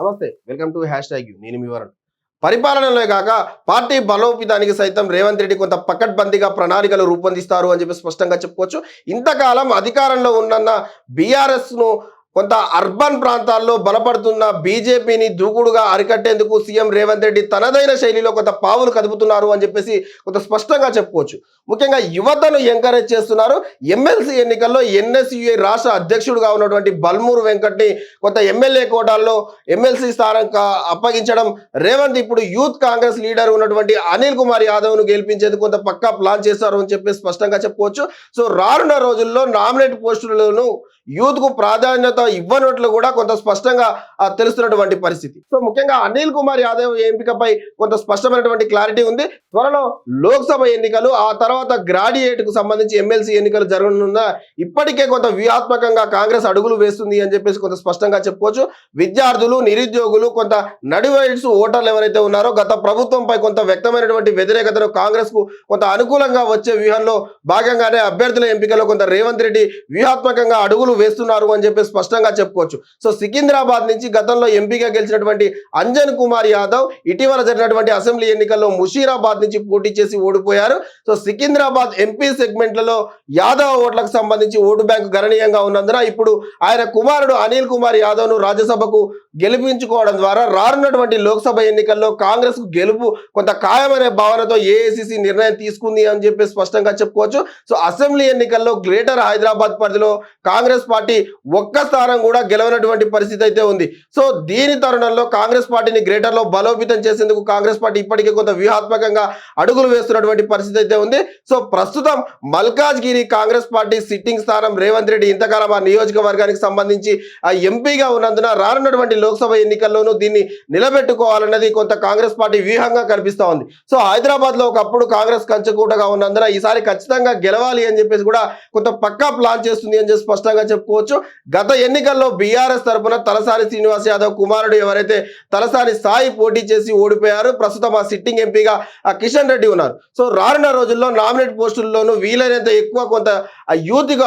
నమస్తే welcome to hash tag you. నేను మీ వరణ్. పరిపాలనలో కాక పార్టీ బలోపేతానికి సైతం రేవంత్ రెడ్డి కొంత పకడ్బందీగా ప్రణాళికలు రూపొందిస్తారు అని చెప్పి స్పష్టంగా చెప్పుకోవచ్చు. ఇంతకాలం అధికారంలో ఉన్న బీఆర్ఎస్ను కొంత అర్బన్ ప్రాంతాల్లో బలపడుతున్న బీజేపీని దూకుడుగా అరికట్టేందుకు సీఎం రేవంత్ రెడ్డి తనదైన శైలిలో కొంత పావులు కదుపుతున్నారు అని చెప్పేసి కొంత స్పష్టంగా చెప్పుకోవచ్చు. ముఖ్యంగా యువతను ఎంకరేజ్ చేస్తున్నారు. ఎమ్మెల్సీ ఎన్నికల్లో ఎన్ఎస్యుఏ రాష్ట్ర అధ్యక్షుడుగా ఉన్నటువంటి బల్మూరు వెంకట్ని కొంత ఎమ్మెల్యే కోటాల్లో ఎమ్మెల్సీ స్థానం కా- అప్పగించడం రేవంత్ ఇప్పుడు యూత్ కాంగ్రెస్ లీడర్ ఉన్నటువంటి అనిల్ కుమార్ యాదవ్ను గెలిపించేందుకు కొంత పక్కా ప్లాన్ చేస్తారు అని చెప్పి స్పష్టంగా చెప్పుకోవచ్చు. సో రానున్న రోజుల్లో నామినేట్ పోస్టులను యూత్కు ప్రాధాన్యత ఇవ్వనట్లు కూడా కొంత స్పష్టంగా తెలుస్తున్నటువంటి పరిస్థితి. సో ముఖ్యంగా అనిల్ కుమార్ యాదవ్ ఎంపికపై కొంత స్పష్టమైనటువంటి క్లారిటీ ఉంది. త్వరలో లోక్సభ ఎన్నికలు ఆ తర్వాత గ్రాడ్యుయేట్కు సంబంధించి ఎమ్మెల్సీ ఎన్నికలు జరగనున్న ఇప్పటికే కొంత వ్యూహాత్మకంగా కాంగ్రెస్ అడుగులు వేస్తుంది అని చెప్పేసి కొంత స్పష్టంగా చెప్పుకోవచ్చు. విద్యార్థులు నిరుద్యోగులు కొంత నడివయసు ఓటర్లు ఎవరైతే ఉన్నారో గత ప్రభుత్వంపై కొంత వ్యక్తమైనటువంటి వ్యతిరేకతను కాంగ్రెస్కు కొంత అనుకూలంగా వచ్చే వ్యూహంలో భాగంగానే అభ్యర్థుల ఎంపికలో కొంత రేవంత్ రెడ్డి వ్యూహాత్మకంగా అడుగులు వేస్తున్నారు అని చెప్పి స్పష్టంగా చెప్పుకోవచ్చు. సో సికింద్రాబాద్ నుంచి గతంలో ఎంపీగా గెలిచినటువంటి అంజన్ కుమార్ యాదవ్ ఇటీవల జరిగినటువంటి అసెంబ్లీ ఎన్నికల్లో ముషీరాబాద్ నుంచి పోటీ చేసి ఓడిపోయారు. సో సికింద్రాబాద్ ఎంపీ సెగ్మెంట్లలో యాదవ్ ఓట్లకు సంబంధించి ఓటు బ్యాంక్ గణనీయంగా ఉన్నందున ఇప్పుడు ఆయన కుమారుడు అనిల్ కుమార్ యాదవ్ను రాజ్యసభకు గెలిపించుకోవడం ద్వారా రానున్నటువంటి లోక్సభ ఎన్నికల్లో కాంగ్రెస్ గెలుపు కొంత ఖాయమనే భావనతో ఏఐసిసి నిర్ణయం తీసుకుంది అని చెప్పి స్పష్టంగా చెప్పుకోవచ్చు. సో అసెంబ్లీ ఎన్నికల్లో గ్రేటర్ హైదరాబాద్ పరిధిలో కాంగ్రెస్ పార్టీ ఒక్క స్థానం కూడా గెలవనటువంటి పరిస్థితి అయితే ఉంది. సో దీని తరుణంలో కాంగ్రెస్ పార్టీని గ్రేటర్లో బలోపేతం చేసేందుకు కాంగ్రెస్ పార్టీ ఇప్పటికే కొంత వ్యూహాత్మకంగా అడుగులు వేస్తున్నటువంటి పరిస్థితి అయితే ఉంది. సో ప్రస్తుతం మల్కాజ్గిరి కాంగ్రెస్ పార్టీ సిట్టింగ్ స్థానం రేవంత్ రెడ్డి ఇంతకాలం ఆ నియోజకవర్గానికి సంబంధించి ఆ ఎంపీగా ఉన్నందున రానున్నటువంటి లోక్సభ ఎన్నికల్లోనూ దీన్ని నిలబెట్టుకోవాలన్నది కొంత కాంగ్రెస్ పార్టీ వ్యూహంగా కనిపిస్తూ ఉంది. సో హైదరాబాద్లో ఒకప్పుడు కాంగ్రెస్ కంచుకూటగా ఉన్నందున ఈసారి ఖచ్చితంగా గెలవాలి అని చెప్పేసి కూడా కొంత పక్కా ప్లాన్ చేస్తుంది అని చెప్పి స్పష్టంగా చెప్పుకోవచ్చు. గత ఎన్నికల్లో బీఆర్ఎస్ తరఫున తలసాని శ్రీనివాస్ యాదవ్ కుమారుడు ఎవరైతే తలసాని సాయి పోటీ చేసి ఓడిపోయారు ప్రస్తుతం ఆ సిట్టింగ్ ఎంపీగా ఆ కిషన్ రెడ్డి ఉన్నారు. సో రానున్న రోజుల్లో నామినేట్ పోస్టుల్లోనూ వీలైనంత ఎక్కువ కొంత ఆ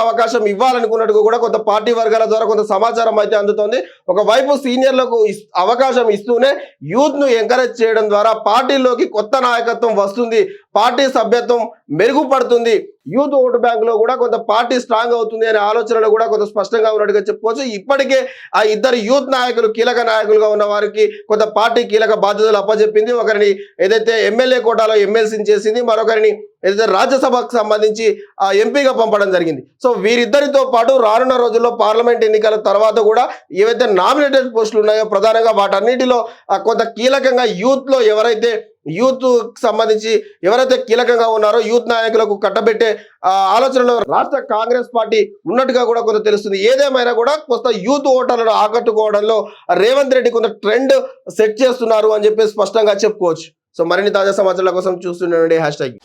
అవకాశం ఇవ్వాలనుకున్నట్టు కూడా కొంత పార్టీ వర్గాల ద్వారా కొంత సమాచారం అయితే అందుతోంది. ఒకవైపు సీనియర్లకు అవకాశం ఇస్తూనే యూత్ను ఎంకరేజ్ చేయడం ద్వారా పార్టీలోకి కొత్త నాయకత్వం వస్తుంది పార్టీ సభ్యత్వం మెరుగుపడుతుంది. యూత్ ఓటు బ్యాంక్లో కూడా కొంత పార్టీ స్ట్రాంగ్ అవుతుంది అనే ఆలోచనలు కూడా కొంత స్పష్టంగా ఉన్నట్టుగా చెప్పుకోవచ్చు. ఇప్పటికే ఆ ఇద్దరు యూత్ నాయకులు కీలక నాయకులుగా ఉన్న వారికి కొంత పార్టీ కీలక బాధ్యతలు అప్పచెప్పింది ఒకరిని ఏదైతే ఎమ్మెల్యే కోటాలో ఎమ్మెల్సీని చేసింది మరొకరిని ఏదైతే రాజ్యసభకు సంబంధించి ఆ ఎంపీగా పంపడం జరిగింది. సో వీరిద్దరితో పాటు రానున్న రోజుల్లో పార్లమెంట్ ఎన్నికల తర్వాత కూడా ఏవైతే నామినేటెడ్ పోస్టులు ఉన్నాయో ప్రధానంగా వాటన్నిటిలో ఆ, కొంత కీలకంగా యూత్లో ఎవరైతే యూత్ సంబంధించి ఎవరైతే కీలకంగా ఉన్నారో యూత్ నాయకులకు కట్టబెట్టే ఆ, ఆలోచనలో రాష్ట్ర కాంగ్రెస్ పార్టీ ఉన్నట్టుగా కూడా కొంత తెలుస్తుంది. ఏదేమైనా కూడా కొంత యూత్ ఓటర్లను ఆకట్టుకోవడంలో రేవంత్ రెడ్డి కొంత ట్రెండ్ సెట్ చేస్తున్నారు అని చెప్పి స్పష్టంగా చెప్పుకోవచ్చు. సో మరిన్ని తాజా సమాచారాల కోసం చూస్తుండండి హ్యాష్ ట్యాగ్.